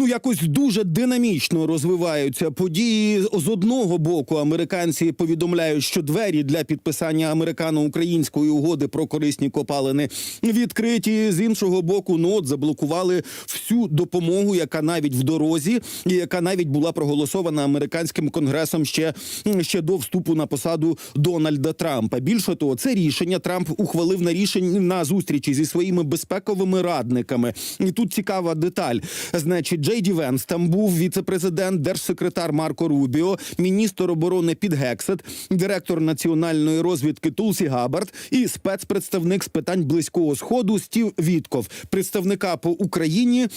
Ну якось дуже динамічно розвиваються події. З одного боку, американці повідомляють, що двері для підписання американо-української угоди про корисні копалини відкриті. З іншого боку, ну от заблокували всю допомогу, яка навіть в дорозі, і яка навіть була проголосована американським конгресом ще, ще до вступу на посаду Дональда Трампа. Більше того, це рішення Трамп ухвалив на рішення на зустрічі зі своїми безпековими радниками. І тут цікава деталь. Значить, Джей Ді Венс там був віце-президент, держсекретар Марко Рубіо, міністр оборони Під Гексет, директор національної розвідки Тулсі Габард і спецпредставник з питань близького сходу Стів Вітков, представника по Україні.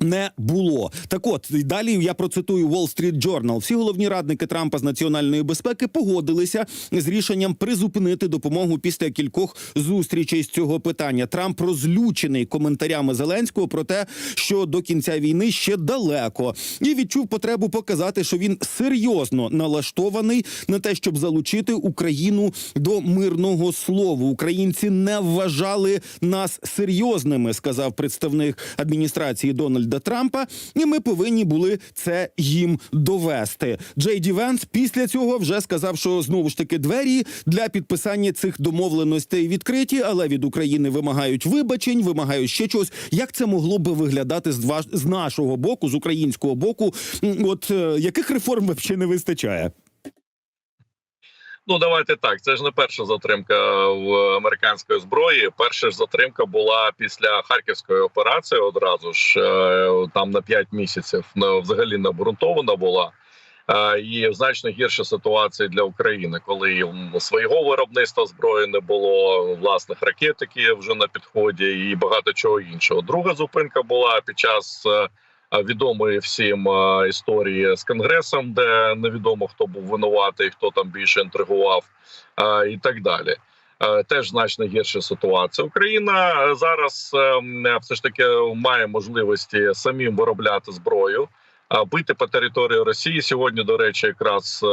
Не було так, от далі я процитую Wall Street Journal. Всі головні радники Трампа з національної безпеки погодилися з рішенням призупинити допомогу після кількох зустрічей з цього питання. Трамп розлючений коментарями Зеленського про те, що до кінця війни ще далеко, і відчув потребу показати, що він серйозно налаштований на те, щоб залучити Україну до мирного слова. Українці не вважали нас серйозними, сказав представник адміністрації Дональда Трампа. І ми повинні були це їм довести. Джей Ді Венс після цього вже сказав, що знову ж таки двері для підписання цих домовленостей відкриті, але від України вимагають вибачень, вимагають ще чогось. Як це могло би виглядати з два з нашого боку, з українського боку? От е, яких реформ взагалі не вистачає? Ну давайте так. Це ж не перша затримка в американської зброї. Перша ж затримка була після харківської операції. Одразу ж е, там на 5 місяців взагалі не обґрунтована була. Е, І значно гірша ситуація для України, коли свого виробництва зброї не було, власних ракет, які вже на підході, і багато чого іншого. Друга зупинка була під час е, відомої всім е, історії з конгресом, де невідомо хто був винуватий, хто там більше інтригував, е, і так далі. Е, Теж значно гірша ситуація. Україна е, зараз е, все ж таки має можливості самим виробляти зброю. Бити по території Росії сьогодні. До речі, якраз е,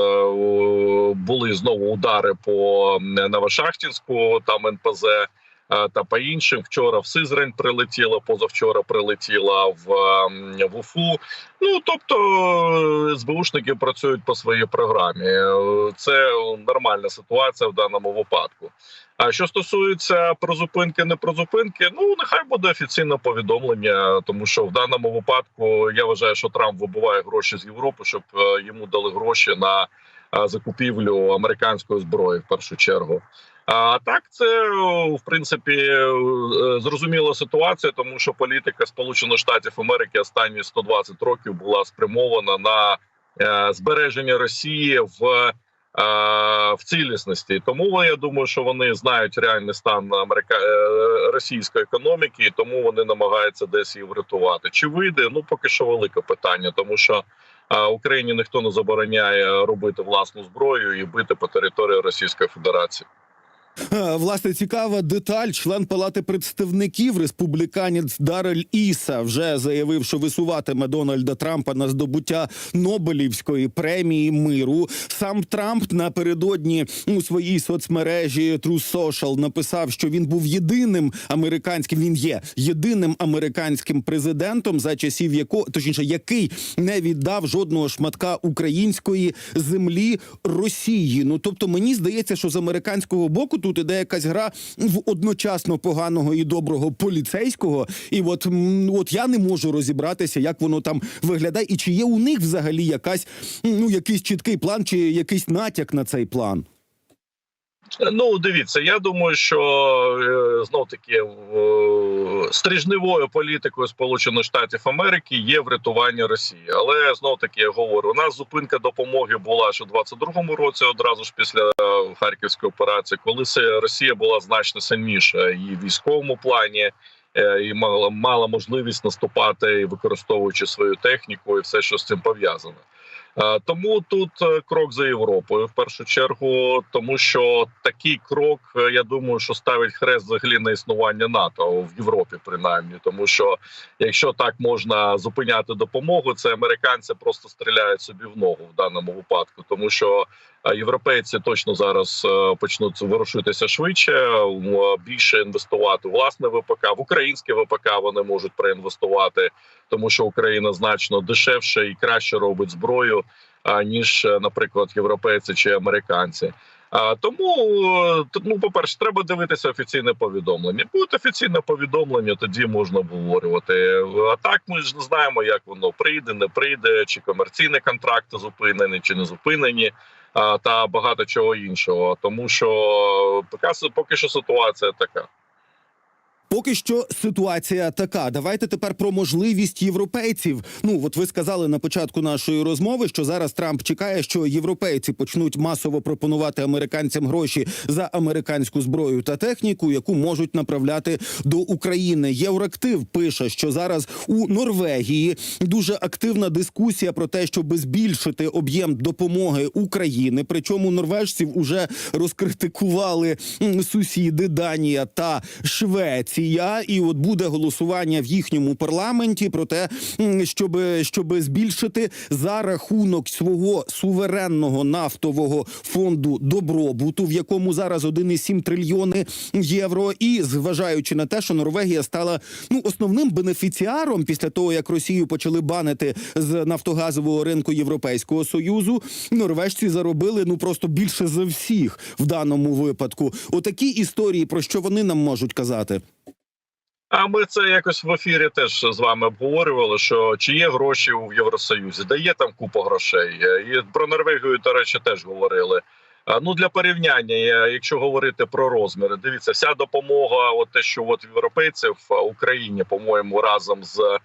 були знову удари по Новошахтінську, там НПЗ е, та по іншим. Вчора в Сизрань прилетіла, позавчора прилетіла в, ем, в Уфу. Ну тобто е, СБУшники працюють по своїй програмі. Е, Це нормальна ситуація в даному випадку. А що стосується прозупинки, не прозупинки, ну нехай буде офіційне повідомлення, тому що в даному випадку я вважаю, що Трамп вибиває гроші з Європи, щоб е, йому дали гроші на е, закупівлю американської зброї в першу чергу. А так, це в принципі е, зрозуміла ситуація, тому що політика Сполучених Штатів Америки останні 120 років була спрямована на е, збереження Росії в, е, в цілісності. Тому я думаю, що вони знають реальний стан Америка... російської економіки, і тому вони намагаються десь її врятувати. Чи вийде? Ну поки що велике питання, тому що. Україні ніхто не забороняє робити власну зброю і бити по території Російської Федерації. Е, Власне, цікава деталь. Член палати представників республіканець Дарель Іса вже заявив, що висуватиме Дональда Трампа на здобуття Нобелівської премії миру. Сам Трамп напередодні у своїй соцмережі True Social написав, що він був єдиним американським. Він є єдиним американським президентом за часів якого точніше, який не віддав жодного шматка української землі Росії. Ну тобто, мені здається, що з американського боку тут іде якась гра в одночасно поганого і доброго поліцейського. І от, от я не можу розібратися, як воно там виглядає, і чи є у них взагалі якась ну якийсь чіткий план, чи якийсь натяк на цей план. Ну, дивіться, я думаю, що е, знов таки в- стрижневою політикою Сполучених Штатів Америки є врятування Росії. Але знов таки я говорю, у нас зупинка допомоги була ще в 22-му році, одразу ж після е, харківської операції, коли Росія була значно сильніша і в військовому плані. е, І мала мала можливість наступати, використовуючи свою техніку і все, що з цим пов'язано. Е, Тому тут е, крок за Європою в першу чергу, тому що такий крок, е, я думаю, що ставить хрест взагалі на існування НАТО в Європі, принаймні, тому що якщо так можна зупиняти допомогу, це американці просто стріляють собі в ногу в даному випадку, тому що Європейці точно зараз е, почнуть ворушитися швидше, більше інвестувати власне ВПК. В українське ВПК вони можуть проінвестувати, тому що Україна значно дешевше і краще робить зброю, ніж, е, наприклад, європейці чи американці. А тому е, ну, по перше, треба дивитися офіційне повідомлення. Буде офіційне повідомлення, тоді можна обговорювати. А так ми ж не знаємо, як воно прийде, не прийде, чи комерційні контракти зупинені, чи не зупинені, та багато чого іншого. Тому що поки, поки що ситуація така. Поки що ситуація така. Давайте тепер про можливість європейців. Ну от ви сказали на початку нашої розмови, що зараз Трамп чекає, що європейці почнуть масово пропонувати американцям гроші за американську зброю та техніку, яку можуть направляти до України. Євроактив пише, що зараз у Норвегії дуже активна дискусія про те, щоб збільшити об'єм допомоги України. Причому норвежців уже розкритикували сусіди Данія та Швеція, і от буде голосування в їхньому парламенті про те, щоб, щоб збільшити за рахунок свого суверенного нафтового фонду добробуту, в якому зараз 1,7 трильйони євро. І зважаючи на те, що Норвегія стала ну основним бенефіціаром після того, як Росію почали банити з нафтогазового ринку Європейського союзу, норвежці заробили ну просто більше за всіх в даному випадку. Отакі історії про що вони нам можуть казати. А ми це якось в ефірі теж з вами обговорювали. Що чи є гроші у Євросоюзі, де є там купа грошей. І про Норвегію, до речі, теж говорили. Ну для порівняння, якщо говорити про розміри, дивіться, вся допомога, от те, що от європейців Україні, по-моєму, разом з,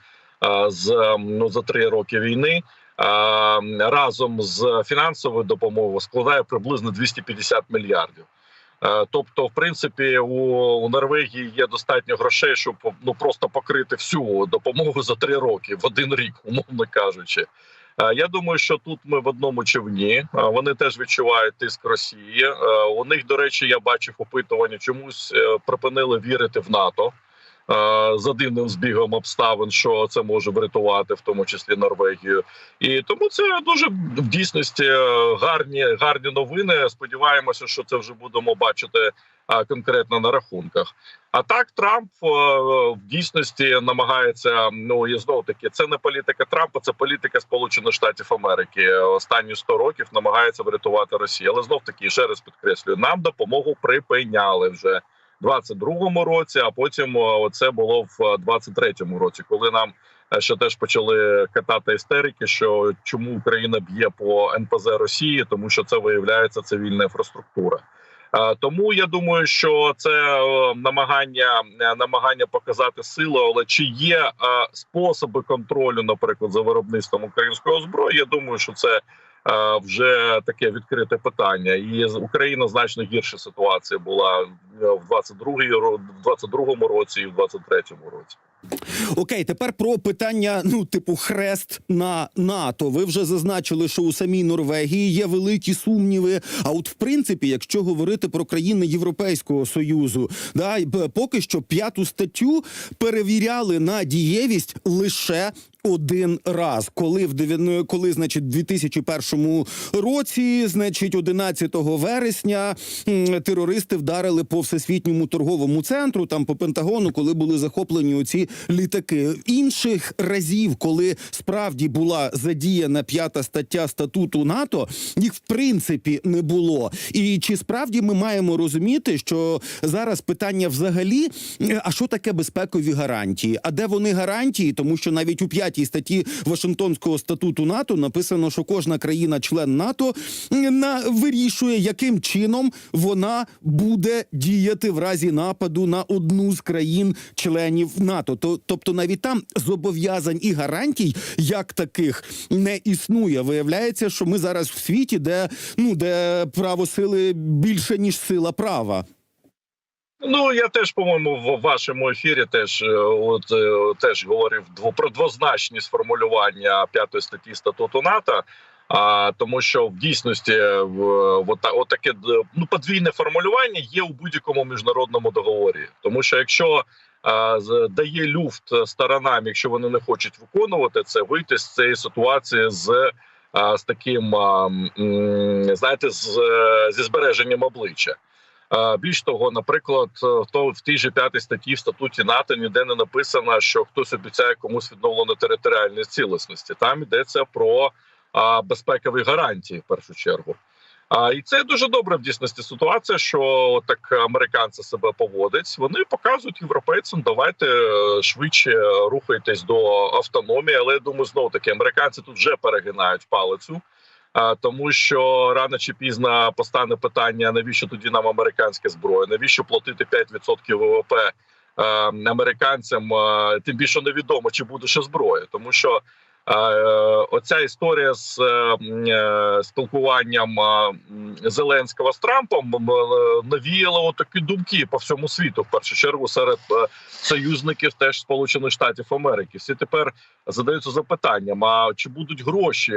з ну за три роки війни. Разом з фінансовою допомогою складає приблизно 250 мільярдів. Е, Тобто, в принципі, у, у Норвегії є достатньо грошей, щоб ну просто покрити всю допомогу за три роки в один рік, умовно кажучи. Е, Я думаю, що тут ми в одному човні. Е, Вони теж відчувають тиск Росії. У них, до речі, я бачив опитування, чомусь припинили вірити в НАТО. Е, За дивним збігом обставин, що це може врятувати, в тому числі Норвегію, і тому це дуже в дійсності гарні гарні новини. Сподіваємося, що це вже будемо бачити конкретно на рахунках. А так Трамп е, в дійсності намагається. Ну і знов таки, це не політика Трампа, це політика Сполучених Штатів Америки. Останні 100 років намагається врятувати Росію. Але знов таки ще раз підкреслюю, нам допомогу припиняли вже. В 22-му році, а потім е, це було в е, 23-му році, коли нам е, ще теж почали катати істерики, що чому Україна б'є по НПЗ Росії, тому що це виявляється цивільна інфраструктура. Е, Тому я думаю, що це е, намагання е, намагання показати силу, але чи є е, способи контролю, наприклад, за виробництвом української зброї? Я думаю, що це е, вже таке відкрите питання, і Україна значно гірша ситуація була е, в 22-й ро- в 22-му році і в 23-му році. Окей, тепер про питання, ну типу, хрест на НАТО. Ви вже зазначили, що у самій Норвегії є великі сумніви. А от в принципі, якщо говорити про країни Європейського союзу, да поки що п'яту статтю перевіряли на дієвість лише. Один раз, коли в коли, значить, в 2001 році, значить, 11 вересня терористи вдарили по всесвітньому торговому центру, там по Пентагону, коли були захоплені оці літаки. Інших разів, коли справді була задіяна п'ята стаття статуту НАТО, їх в принципі не було. І чи справді ми маємо розуміти, що зараз питання взагалі, а що таке безпекові гарантії? А де вони гарантії? Тому що навіть у п'ятій статті Вашингтонського статуту НАТО написано, що кожна країна-член НАТО на вирішує, яким чином вона буде діяти в разі нападу на одну з країн-членів НАТО. То, тобто, навіть там зобов'язань і гарантій як таких не існує. Виявляється, що ми зараз в світі, де ну де право сили більше ніж сила права. Ну я теж, по-моєму, в вашому ефірі теж е, от е, теж говорив про двозначність формулювання п'ятої статті статуту НАТО. А тому, що в дійсності е, в от, таке ну подвійне формулювання є у будь-якому міжнародному договорі, тому що якщо дає люфт сторонам, якщо вони не хочуть виконувати це, вийти з цієї ситуації з з таким знаєте, з, зі збереженням обличчя. Більш того, наприклад, то в тій же п'ятій статті в статуті НАТО ніде не написано, що хтось обіцяє комусь відновлення територіальної цілісності. Там йдеться про безпекові гарантії в першу чергу. А і це дуже добре в дійсності ситуація, що так американці себе поводять. Вони показують європейцям, давайте е, швидше рухайтесь до автономії. Але я думаю, знову таки американці тут вже перегинають палицю. Тому що рано чи пізно постане питання: навіщо тоді нам американська зброя? Навіщо платити 5% ВВП е, американцям? Е, тим більше невідомо, чи буде ще зброя, тому що оця історія з е, е, спілкуванням е, Зеленського з Трампом е, навіяла такі думки по всьому світу. В першу чергу серед е, союзників теж Сполучених Штатів Америки. Всі тепер задаються запитанням: а чи будуть гроші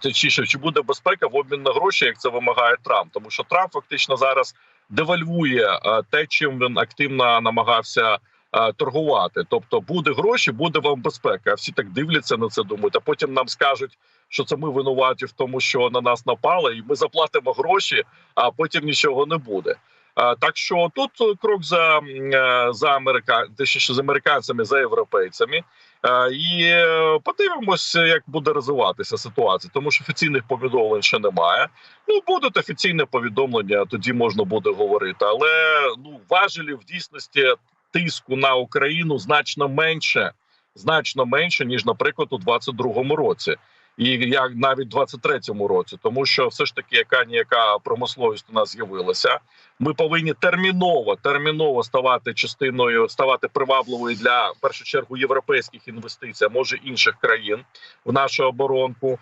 точніше, чи буде безпека в обмін на гроші, як це вимагає Трамп? Тому що Трамп фактично зараз девальвує е, те, чим він активно намагався. Е, Торгувати, тобто буде гроші, буде вам безпека. А всі так дивляться на це, думають. А потім нам скажуть, що це ми винуваті в тому, що на нас напали, і ми заплатимо гроші, а потім нічого не буде. Так що тут е, крок за е, за америка... точніше, з американцями за європейцями. Е, І е, подивимося, як буде розвиватися ситуація, тому що офіційних повідомлень ще немає. Ну будуть офіційне повідомлення, тоді можна буде говорити. Але ну важелі в дійсності тиску на Україну значно менше, значно менше ніж, наприклад, у 22-му році. І як навіть в 23-му році, тому що все ж таки, яка ніяка промисловість у нас з'явилася, ми повинні терміново терміново ставати частиною, ставати привабливою для в першу чергу європейських інвестицій, а може інших країн в нашу оборонку.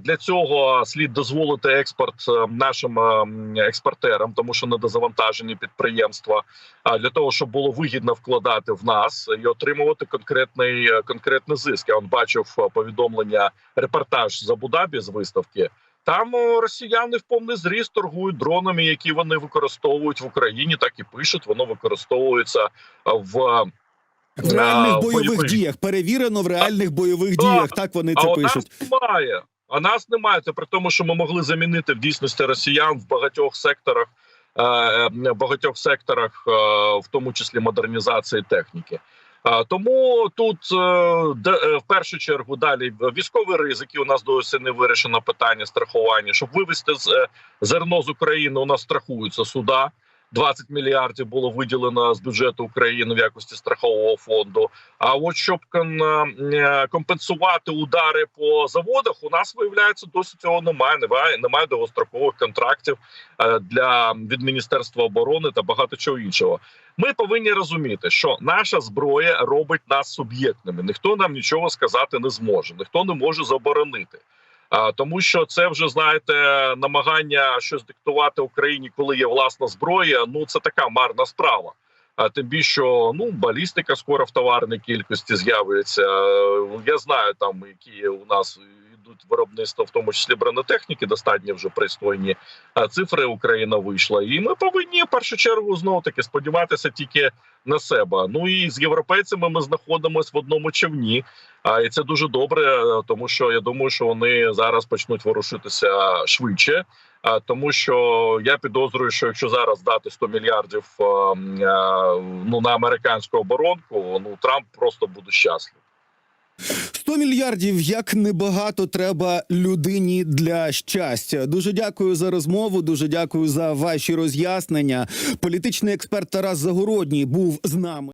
Для цього слід дозволити експорт е, нашим е, експортерам, тому що недозавантажені підприємства. А для того, щоб було вигідно вкладати в нас і отримувати конкретний е, конкретний зиск. Я он бачив повідомлення репортаж з Абу-Дабі з виставки. Там росіяни в повний зріст торгують дронами, які вони використовують в Україні. Так і пишуть. Воно використовується е, в В реальних А, бойових бойових. діях перевірено в реальних бойових Так. діях. Так вони це у пишуть. нас немає. А нас немає. Це при тому, що ми могли замінити в дійсності росіян в багатьох секторах, е, е, багатьох секторах, е, в тому числі модернізації техніки. Тому тут е, е, в першу чергу далі військові ризики. У нас досі не вирішено питання страхування. Щоб вивести е, зерно з України, у нас страхуються суда. 20 мільярдів було виділено з бюджету України в якості страхового фонду. А от щоб е, компенсувати удари по заводах, у нас виявляється досі цього немає. Немає немає довгострокових контрактів е, для від міністерства оборони та багато чого іншого. Ми повинні розуміти, що наша зброя робить нас суб'єктними. Ніхто нам нічого сказати не зможе, ніхто не може заборонити. Тому що це вже знаєте намагання щось диктувати Україні, коли є власна зброя. Ну це така марна справа. А тим більше, ну балістика скоро в товарній кількості з'явиться. Я знаю там, які у нас йдуть виробництва, в тому числі бронетехніки, достатньо вже пристойні цифри. Україна вийшла, і ми повинні в першу чергу знову таки сподіватися тільки на себе. Ну і з європейцями ми знаходимося в одному човні. А і це дуже добре, е, тому що я думаю, що вони зараз почнуть ворушитися швидше. А тому, що я підозрюю, що якщо зараз дати 100 мільярдів е, м, е, ну на американську оборонку, ну Трамп просто буде щасливий. 100 мільярдів як небагато треба людині для щастя. Дуже дякую за розмову. Дуже дякую за ваші роз'яснення. Політичний експерт Тарас Загородній був з нами.